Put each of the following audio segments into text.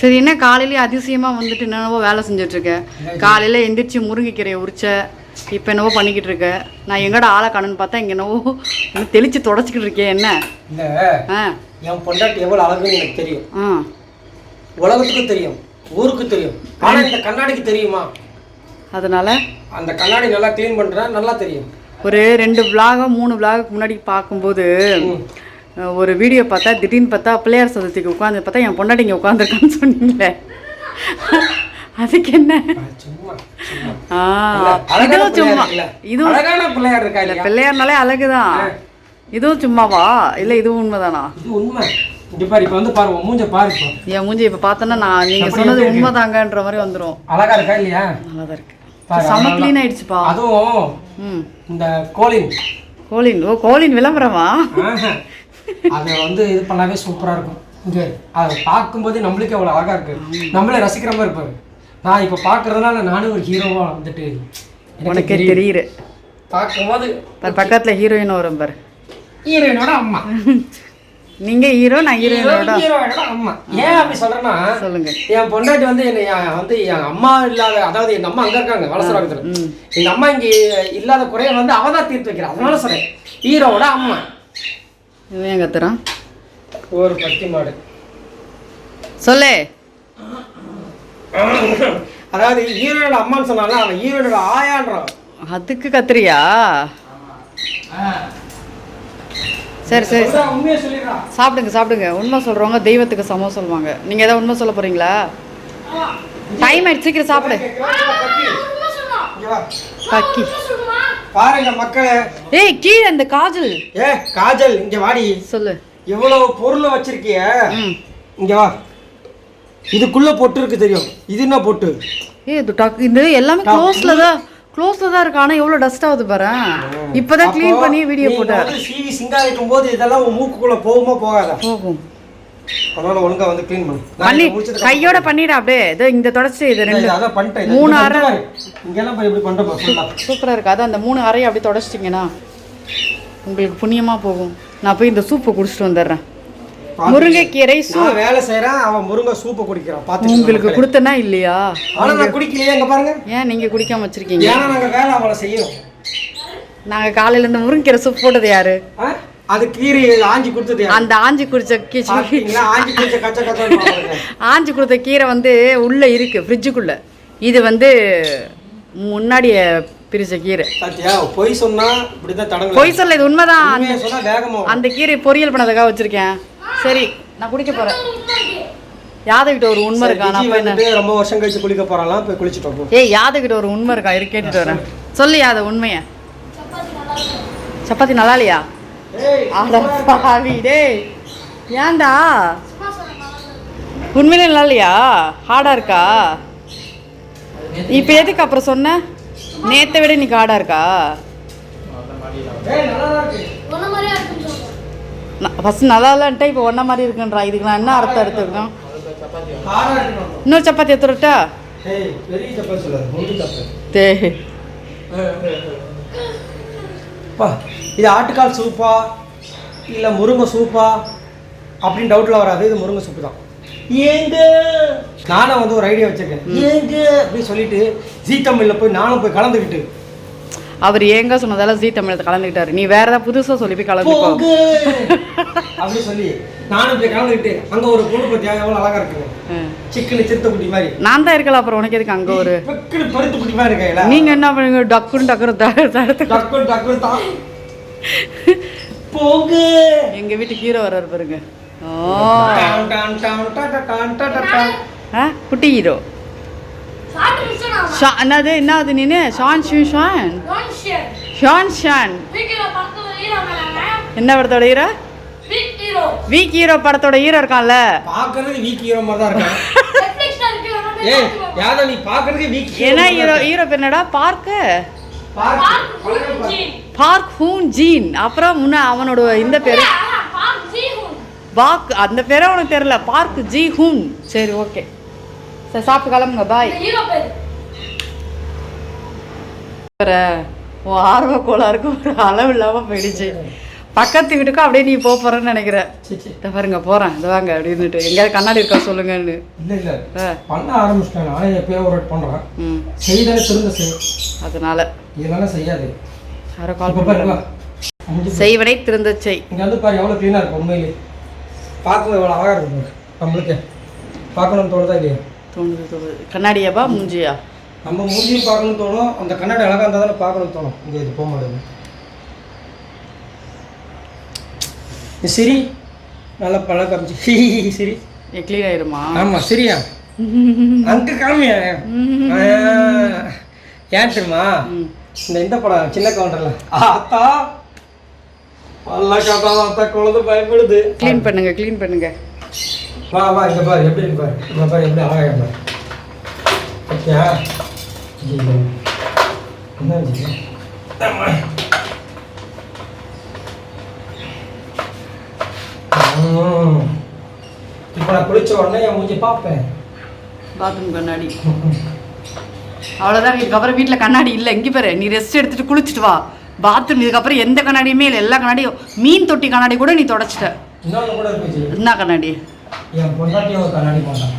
சரி என்ன காலையிலேயே அதிசயமாக வந்துட்டு என்னென்னவோ வேலை செஞ்சுட்டு இருக்க காலையில் எந்திரிச்சு முருங்கைக்கீரையை உரிச்ச இப்போ என்னவோ பண்ணிக்கிட்டு இருக்க நான் எங்கடா ஆளை காணுன்னு பார்த்தா இங்கே என்னவோ தெளிச்சு தொடச்சிக்கிட்டு இருக்கேன் என்ன? ஆ. என் பொண்டாட்டி எவ்வளவு அழகுன்னு எனக்கு தெரியும். ஆ. உலகத்துக்கும் தெரியும் ஊருக்கு தெரியும். ஆனா இந்த கண்ணாடிக்கு தெரியுமா? அதனால? அந்த கண்ணாடி நல்லா க்ளீன் பண்றேன் நல்லா தெரியும். ஒரு ரெண்டு விலாக மூணு விலாகுக்கு முன்னாடி பார்க்கும்போது ஒரு வீடியோ பார்த்தா திடீர்னு பார்த்தா பிள்ளையார் சதுர்த்திக்கு உட்காந்து பார்த்தா என் பொண்டாட்டி இங்கே உட்காந்துருக்கான்னு சொன்னீங்களே. அதுக்கு என்ன இதுவும் சும்மா? இதுவும் பிள்ளையார்னாலே அழகுதான் இதுவும் சும்மாவா? இல்லை இதுவும் உண்மைதானா? இங்க பாரு இப்ப வந்து பாரு உன் மூஞ்ச பாரு இப்போ. என் மூஞ்சி இப்போ பார்த்தோன்னா நான் அப்படி சொன்னது? உண்மைதாங்கன்ற மாதிரி வந்துடும் அழகா இருக்கா இல்லையா? நல்லா இருக்கு. அதனால- க்ளீன் ஆயிடுச்சுப்பா. அதுவும் ம். இந்த கோலின். கோலின். ஓ கோலின் விளம்பரமா. அதை வந்து இது பண்ணாவே சூப்பரா இருக்கும். இங்க அதை பார்க்கும்போது நம்மளுக்கே அவ்வளவு அழகா இருக்கு. நம்மளே ரசிக்கிற மாதிரி இருப்பாரு. நான் இப்ப பாக்குறதுனால நானும் ஒரு ஹீரோவா வந்துட்டு எனக்கு தெரியுது. பார்க்கும்போது பாரு பக்கத்தில் ஹீரோயின் வரும் பாரு. ஹீரோயினோட அம்மா. நீங்க ஹீரோ நான் ஹீரோயினோட ஹீரோயினோட அம்மா. ஏன் அப்படி சொல்றேன்னா சொல்லுங்க. என் பொண்டாட்டி வந்து என்னை என் வந்து என் அம்மா இல்லாத அதாவது எங்க அம்மா அங்க இருக்காங்க வளசராகத்துல எங்க அம்மா இங்க இல்லாத குறைய வந்து அவ தான் தீர்த்து வைக்கிறா அதனால சொல்றேன். ஹீரோவோட அம்மா. இவன் ஏன் கத்துறான்? ஒரு பட்டி மாடு. சொல்லு. அதாவது ஹீரோனோட அம்மான்னு சொன்னால அவன் ஹீரோனோட ஆயான்றான். அதுக்கு கத்துறியா? சரி சரி. சாப்பிடுங்க சாப்பிடுங்க. உண்மை சொல்றவங்க தெய்வத்துக்கு சமம் சொல்லுவாங்க. நீங்க ஏதாவது உண்மை சொல்ல போறீங்களா? டைம் ஆயிடுச்சு சீக்கிரம் சாப்பிடு. கக்கி பாருங்க மக்களே. ஏய் கீழே இந்த காஜல். ஏ காஜல் இங்க வாடி. சொல்லு. இவ்வளவு பொருள் வச்சிருக்கிய? ம். இங்க வா. இதுக்குள்ள பொட்டு இருக்கு தெரியும். இது என்ன பொட்டு? ஏய் இது டக் இந்த எல்லாமே க்ளோஸ்ல தான் க்ளோஸ்ல தான் இருக்கு. ஆனா எவ்வளவு டஸ்ட் ஆகுது பாரு. இப்பதான் க்ளீன் பண்ணி வீடியோ போட்டேன். சிவி சிங்காரிக்கும் போது இதெல்லாம் மூக்குக்குள்ள போகுமா போகாதா? போகும். அதனால ஒழுங்கா வந்து க்ளீன் பண்ணு. நான் பண்ணி இதை முடிச்சதுக்கு கையோட பண்ணிடு அப்படியே. இதோ இந்த தொடச்சி இது ரெண்டு அதான் பண்ணிட்டேன். மூணு அரை. பாரு. இங்கெல்லாம் போய் இப்படி பண்றப்ப ஃபுல்லா சூப்பரா இருக்கு. அதான் அந்த மூணு அறையை அப்படியே தொடச்சிட்டிங்கன்னா உங்களுக்கு புண்ணியமா போகும். நான் போய் இந்த சூப்பை குடிச்சிட்டு வந்துடுறேன். முருங்கைக்கீரை சூப். வேலை செய்யறேன் அவன் முருங்கை சூப்பை குடிக்கிறான். பாத்துக்கோங்க உங்களுக்கு. கொடுத்தனா இல்லையா? ஆனா நான் குடிக்கலையே அங்க பாருங்க. ஏன் நீங்க குடிக்காம வச்சிருக்கீங்க? ஏன்னா நாங்க வேலை அவளை செய்யறோம் நாங்க காலையில இருந்து முருங்கைக்கீரை சூப் போட்டது யாரு? அது கீரை ஆஞ்சி கொடுத்தது? அந்த ஆஞ்சி குடிச்ச கீச்சி. சாப்பிட்டீங்களா? ஆஞ்சி குடிச்ச கச்ச பாருங்க. ஆஞ்சி கொடுத்த கீரை வந்து உள்ள இருக்கு ஃப்ரிட்ஜுக்குள்ள இது வந்து முன்னாடி பிரிச்ச கீரை. பொய் சொன்னா இப்படிதான் பொய் சொல்ல இது உண்மைதான். அந்த கீரை பொரியல் பண்ணதுக்காக வச்சிருக்கேன். சரி நான் குடிக்க போறேன். யாதகிட்ட ஒரு உண்மை இருக்கா? நான் என்ன ரொம்ப வருஷம் கழிச்சு குளிக்க போறாளாம் போய் குளிச்சுட்டு ஏய் யாதகிட்ட ஒரு உண்மை இருக்கா? இரு கேட்டுட்டு வரேன். சொல்லு யாத உண்மைய? சப்பாத்தி நல்லா இல்லையா? பாவி டேய். ஏன்டா? உண்மையிலே நல்லா இல்லையா? ஹார்டா இருக்கா? இப்போ எதுக்கு அப்புறம் சொன்ன? நேத்தை விட இன்னைக்கு ஹார்டா இருக்கா? ஏய், நல்லாதான் இருக்கு. ஃபர்ஸ்ட் நல்லா இல்லைன்ட்டா இப்போ ஒன்றை மாதிரி இருக்குன்றா. இதுக்கு நான் என்ன அர்த்தம் எடுத்துக்கணும். இன்னொரு சப்பாத்தி எடுத்துட்டா ஏய், பெரிய தப்பா சொல்லாத, முழு தப்பு. தே அப்பா, இது ஆட்டுக்கால் சூப்பா இல்ல முருங்கை சூப்பா அப்படின்னு டவுட்ல வராது இது முருங்கை சூப்பு தான். ஏங்க? நானும் வந்து ஒரு ஐடியா வச்சிருக்கேன். ஏங்க? அப்படின்னு சொல்லிட்டு ஜீ தமிழ்ல போய் நானும் போய் கலந்துக்கிட்டு அவர் ஏங்க சொன்னதால ஜீ தமிழத்தை கலந்துக்கிட்டாரு. நீ வேற ஏதாவது புதுசா சொல்லி போய் கலந்துக்கோ. போங்க. அப்படின்னு சொல்லி நானும் போய் கலந்துக்கிட்டு அங்க ஒரு பொண்ணு பத்தியா எவ்வளவு அழகா இருக்குங்க ம். சிக்கன் சிறுத்தை குட்டி மாதிரி. நான் தான் இருக்கல அப்புறம் உனக்கு எதுக்கு அங்க ஒரு பெக்குனு பருத்து குட்டி மாதிரி இருக்கையில நீங்க என்ன பண்ணுங்க? டக்குன்னு டக்குன்னு த- தடுத்து டக்கு டக்கு தான் போங்க. எங்க வீட்டு ஹீரோ வர்றாரு பாருங்க. ஓ. குட்டி ஹீரோ. என்னது என்னது நீனு? ஷான் ஷூ ஷான்? ஷான். ஷான் என்ன? படத்தோட ஹீரோ? Weak hero. படத்தோட ஹீரோ இருக்கான்ல. பாக்குறதுக்கு வீக் ஹீரோ மாதிரி தான் இருக்கான். ஏய் யாதவ் நீ பாக்குறதுக்கு வீக் என்ன ஹீரோ ஹீரோ என்னடா? பார்க்க. Park Hoon Jeen. அப்புறம் முன்ன அவனோட இந்த பேரு பாக் அந்த பேரே உனக்கு தெரியல. Park Ji Hoon. சரி ஓகே. சரி சாப்பிட்டு கிளம்புங்க பாய் உன் ஆர்வ கோளாறுக்கு ஒரு அளவு இல்லாமல் போயிடுச்சு. பக்கத்து வீட்டுக்கும் அப்படியே நீ போக போறேன்னு நினைக்கிற. சரி சரி. இதை பாருங்க போறேன். இது வாங்க அப்படின்னுட்டு. எங்கேயாவது கண்ணாடி இருக்கா சொல்லுங்கன்னு. இல்லை இல்லை. பண்ண ஆரம்பிச்சிட்டேன் நானே எப்பயோ ஒரு பண்ணுறேன் ம். செய்தானே திரும்ப செய்யும். அதனால. இதெல்லாம் செய்யாது. யாரோ கால் பண்ணுறாங்க செய்வனை திருந்த செய். இங்கே வந்து பாரு எவ்வளோ க்ளீனாக இருக்கும் உண்மையிலே. பார்க்கும்போது எவ்வளோ அழகாக இருக்கும் நம்மளுக்கு. பார்க்கணும்னு தோணுதா இல்லையா? தோணுது தோணுது. கண்ணாடியாப்பா மூஞ்சியா? நம்ம மூஞ்சியும் பார்க்கணும்னு தோணும். அந்த கண்ணாடி அழகாக இருந்தால் தானே பார்க்கணும்னு தோணும். இங்கே இது போக மாட்டேங்குது. சிரி. நல்லா பழம் காமிச்சு. சிரி. க்ளீன் ஆயிருமா? ஆமாம் சரியா. அங்கே காமியா? ஆ, ஏன் தெரியுமா? ம். இந்த இந்த படம் சின்ன கவுண்டர்ல ஆத்தா. நல்லா காத்தா ஆத்தா குழந்தை பயப்படுது க்ளீன் பண்ணுங்க க்ளீன் பண்ணுங்க. வா வா இங்க பாரு எப்படி இருக்கு பாரு. இங்க பாரு எப்படி அழகா இருக்கு பாரு. ஓகே ஐயோ. என்ன ஆச்சு? அம்மா. ம். இப்ப நான் குளிச்ச உடனே என் மூஞ்சி பார்ப்பேன். பாத்ரூம் கண்ணாடி. அவ்வளோதான் இதுக்கப்புறம் வீட்டில் கண்ணாடி இல்லை. இங்கே பாரு நீ ரெஸ்ட் எடுத்துட்டு குளிச்சுட்டு வா. பாத்ரூம் இதுக்கப்புறம் எந்த கண்ணாடியுமே இல்லை. எல்லா கண்ணாடியும் மீன் தொட்டி கண்ணாடி கூட நீ தொடச்சிட்ட. என்ன கண்ணாடி? என் பொண்டாட்டியும் ஒரு கண்ணாடி போட்டான்.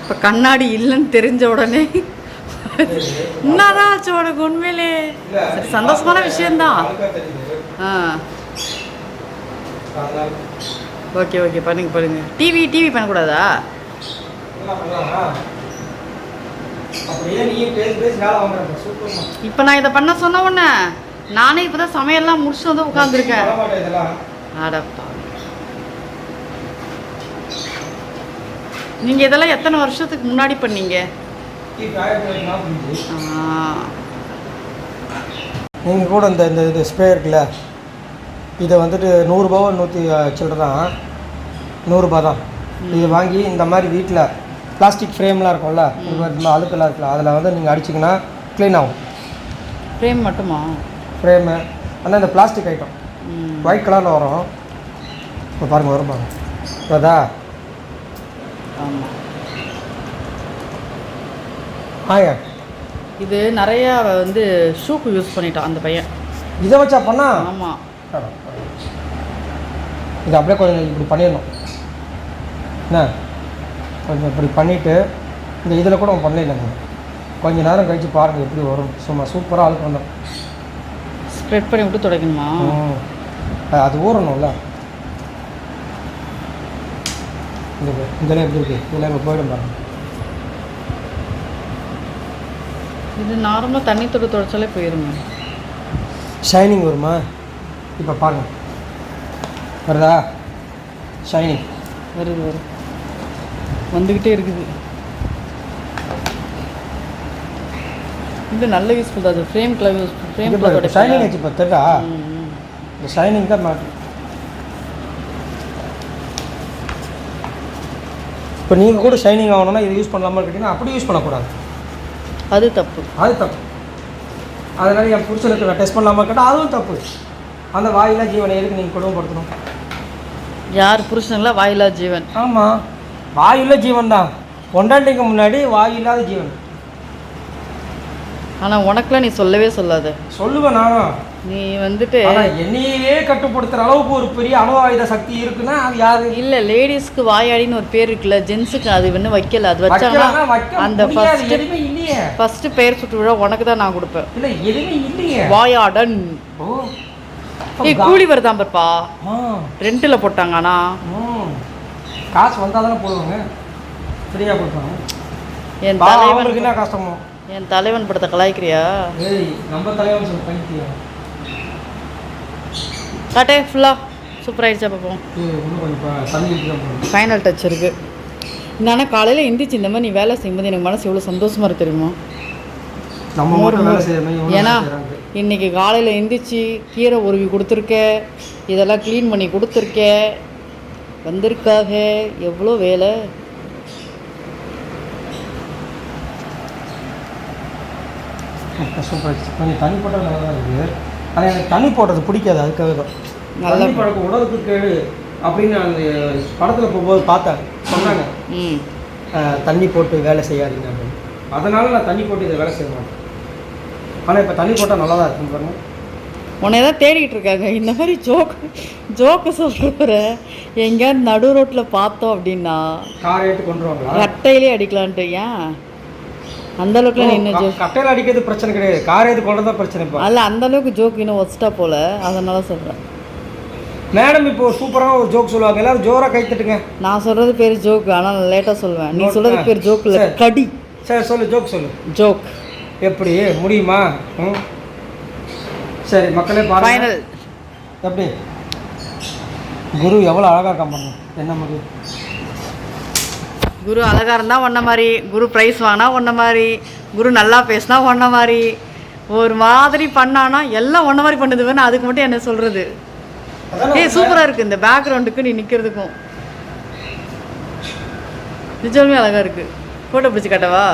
இப்போ கண்ணாடி இல்லைன்னு தெரிஞ்ச உடனே என்னதான் ஆச்சு உனக்கு உண்மையிலே? சரி சந்தோஷமான விஷயம்தான். ஆ. ஓகே ஓகே பண்ணுங்க பண்ணுங்க. டிவி டிவி பண்ணக்கூடாதா? இப்போ நான் இதை பண்ண சொன்ன உடனே நானே இப்போ தான் சமையல்லாம் முடிச்சுட்டு வந்து உட்காந்துருக்கேன் பண்ண மாட்டேன் இதெல்லாம் அடப்பா நீங்கள் இதெல்லாம் எத்தனை வருஷத்துக்கு முன்னாடி பண்ணீங்க? நீங்கள் கூட இந்த இந்த இது ஸ்ப்ரே இருக்குல்ல? இதை வந்துட்டு நூறுரூபாவோ நூற்றி சில்லற தான் நூறுரூபா தான். இது வாங்கி இந்த மாதிரி வீட்டில் பிளாஸ்டிக் ஃப்ரேம்லாம் இருக்கும்ல? அழுக்கெல்லாம் இருக்குல்ல? அதில் வந்து நீங்கள் அடிச்சிங்கன்னா க்ளீன் ஆகும். ஃப்ரேம் மட்டுமா? ஃப்ரேமு ஆனால் இந்த பிளாஸ்டிக் ஐட்டம் ஒயிட் கலரில் வரும். இப்போ பாருங்கள் வரும் பாருங்க. அதா ஆமாம் ஆயா இது நிறையா வந்து ஷூக்கு யூஸ் பண்ணிட்டான் அந்த பையன். இதை வச்சா பண்ணா? ஆமாம் இது அப்படியே கொஞ்சம் இப்படி பண்ணிடணும். என்ன? கொஞ்சம் இப்படி பண்ணிவிட்டு இந்த இதில் கூட பண்ணிடலாங்க கொஞ்ச நேரம் கழித்து பாருங்கள் எப்படி வரும். சும்மா சூப்பராக அழுக்கு வந்துடும் ஸ்ப்ரெட் பண்ணி விட்டு துடைக்கணுமா? அது ஊறணும்ல. இந்த பாரு, இதெல்லாம் எப்படி இருக்கு இதெல்லாம் இப்போ போயிடும் பாருங்க இது நார்மலாக தண்ணி தொட்டு துடைச்சாலே போயிருங்க ஷைனிங் வருமா இப்போ பாருங்க வருதா ஷைனிங் வருது வருது வந்துக்கிட்டே இருக்குது இது நல்ல யூஸ்ஃபுல் தான் அது frame glove use frame shining ஆச்சு இப்போ தெரியா இந்த ஷைனிங் தான் மாட்டு இப்போ நீங்கள் கூட ஷைனிங் ஆகணும்னா இது யூஸ் பண்ணலாமா கேட்டிங்கன்னா அப்படி யூஸ் பண்ணக்கூடாது. அது தப்பு. அது தப்பு. அதனால் என் புருஷனுக்கு நான் டெஸ்ட் பண்ணலாமா கேட்டால் அதுவும் தப்பு. அந்த வாயிலா ஜீவனை எதுக்கு நீங்கள் குடும்பப்படுத்தணும் யார் புருஷனுங்களா வாயிலா ஜீவன். ஆமாம் வாயுள்ள ஜீவன் தான். பொண்டாட்டிக்கு முன்னாடி வாயில்லாத ஜீவன். ஆனால் உனக்குலாம் நீ சொல்லவே சொல்லாத. சொல்லுவேன் நானும். நீ வந்துட்டு என்னையே கட்டுப்படுத்துகிற அளவுக்கு ஒரு பெரிய அணு ஆயுத சக்தி இருக்குன்னா அது யாரு? இல்ல லேடிஸ்க்கு வாயாடின்னு ஒரு பேர் இருக்குல்ல ஜென்ஸுக்கு அது இன்னும் வைக்கல அது வச்சாங்கன்னா அந்த ஃபர்ஸ்ட் இல்லையே. ஃபர்ஸ்ட் பெயர் சுட்டு விழா உனக்கு தான் நான் கொடுப்பேன். இல்லை எதுவுமே இல்லையே. வாயாடன். ஏய் கூலி வருதாம் பாருப்பா. ஆ. ரெண்டுல போட்டாங்க ஆனா. காசு வந்தால் தானே போடுவாங்க. ஃப்ரீயாக கொடுப்பாங்க என் பாவம், தலைவன் அவங்களுக்கு என்ன கஷ்டமோ. என் தலைவன் படத்தை கலாய்க்கிறியா? நம்ம தலைவன் சொல்லி பைத்தியம். காட்டே ஃபுல்லா சூப்பர் ஆயிடுச்சா பார்ப்போம் தான். ஃபைனல் டச் இருக்கு நானே காலையில எந்திரிச்சு இந்த மாதிரி நீ வேலை செய்யும்போது எனக்கு மனசு எவ்வளவு சந்தோஷமா இருக்கு தெரியுமா ஏன்னா. இன்னைக்கு காலையில் எந்திரிச்சு கீரை உருவி கொடுத்துருக்க இதெல்லாம் க்ளீன் பண்ணி கொடுத்துருக்க வந்திருக்காக எவ்வளோ வேலை சூப்பர். கொஞ்சம் தண்ணி போட்டால் நல்லா தான் இருக்குது ஆனால் எனக்கு தண்ணி போடுறது பிடிக்காது அதுக்காக தான். நல்ல தண்ணி பழக்கம் உடலுக்கு கேடு அப்படின்னு அந்த படத்தில் போகும்போது பார்த்தேன் சொன்னாங்க. தண்ணி போட்டு வேலை செய்யாதீங்க அப்படின்னு. அதனால நான் தண்ணி போட்டு இதை வேலை செய்ய மாட்டேன். ஆனால் இப்போ தண்ணி போட்டால் நல்லா தான் இருக்கும் பாருங்க. உன்னை தான் தேடிக்கிட்டு இருக்காங்க. இந்த மாதிரி ஜோக் ஜோக்கு சொல்கிற எங்கேயாவது நடு ரோட்டில் பார்த்தோம் அப்படின்னா காரை எடுத்து கொண்டு வருவாங்களா? கட்டையிலே அடிக்கலான்ட்டு ஏன்? அந்த அளவுக்குலாம் நீ இன்னும் க- ஜோக் கட்டையில அடிக்கிறது பிரச்சனை கிடையாது. காரை எடுத்து கொண்டு தான் பிரச்சனை இப்போ. அதில் அந்த அளவுக்கு ஜோக் இன்னும் வச்சுட்டா போல. அதனால சொல்கிறேன் மேடம் இப்போ சூப்பரான ஒரு ஜோக் சொல்லுவாங்க. எல்லாரும் ஜோரா கை தட்டுங்க. நான் சொல்கிறது பேர் ஜோக் ஆனால் லேட்டாக சொல்லுவேன். நீ சொல்கிறது பேர் ஜோக் இல்லை சரி. கடி. சரி சொல்லு ஜோக் சொல்லு. ஜோக் எப்படி? முடியுமா? ம். சரி மக்களே பாருங்க. ஃபைனல் எப்படி? குரு எவ்வளோ அழகாக இருக்கான் பாருங்க. என்ன முடியும் குரு அழகா இருந்தா ஒன்ன மாதிரி குரு ப்ரைஸ் வாங்கினா ஒன்ன மாதிரி குரு நல்லா பேசினா ஒன்ன மாதிரி ஒரு மாதிரி பண்ணானா எல்லாம் ஒன்ன மாதிரி பண்ணுது வேணும் அதுக்கு மட்டும் என்ன சொல்றது? ஏய் சூப்பரா இருக்கு இந்த பேக்ரவுண்டுக்கு நீ நிக்கிறதுக்கும். நிஜமே அழகா இருக்கு. போட்டோ பிடிச்சி காட்டவா?